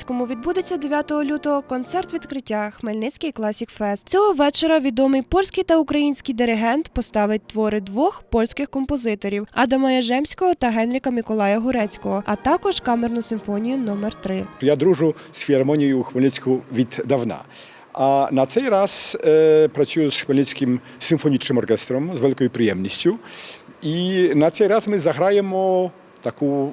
відбудеться 9 лютого концерт відкриття Хмельницький Класік Фест. Цього вечора відомий польський та український диригент поставить твори двох польських композиторів Адама Яжемського та Генріка Миколая Гурецького, а також камерну симфонію номер 3 Я дружу з філармонією у Хмельницьку віддавна. А на цей раз е, працюю з Хмельницьким симфонічним оркестром з великою приємністю. І на цей раз ми заграємо таку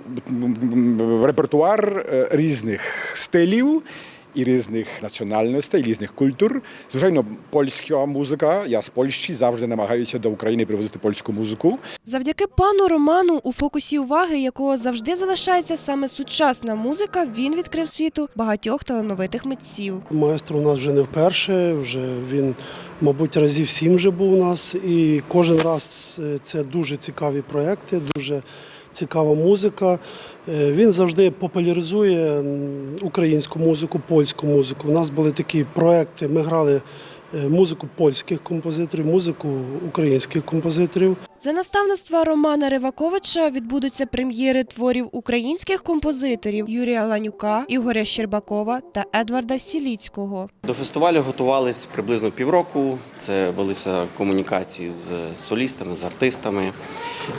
репертуар е, різних стилів і різних національностей, різних культур. Звичайно, польська музика. Я з Польщі завжди намагаюся до України привозити польську музику. Завдяки пану Роману, у фокусі уваги якого завжди залишається саме сучасна музика, він відкрив світу багатьох талановитих митців. Маестро у нас вже не вперше, вже він, мабуть, разів сім вже був у нас. І кожен раз е, це дуже цікаві проекти, дуже цікава музика. Е, Він завжди популяризує українську музику, польську музику. У нас були такі проекти, ми грали музику польських композиторів, музику українських композиторів. За наставництва Романа Риваковича відбудуться прем'єри творів українських композиторів Юрія Ланюка, Ігоря Щербакова та Едварда Сіліцького. До фестивалю готувались приблизно півроку. Це велися комунікації з солістами, з артистами,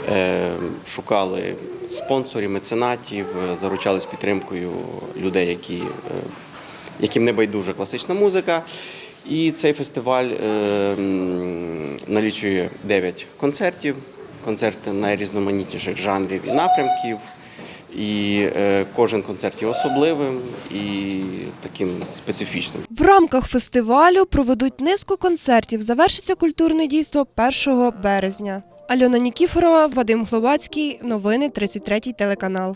е, шукали спонсорів, меценатів, е, заручались підтримкою людей, які, е, яким не байдужа класична музика. І цей фестиваль е, налічує 9 концертів, концерти найрізноманітніших жанрів і напрямків. І е, кожен концерт є особливим і таким специфічним. В рамках фестивалю проведуть низку концертів. Завершиться культурне дійство 1 березня. Альона Нікіфорова, Вадим Гловацький. Новини 33 телеканал.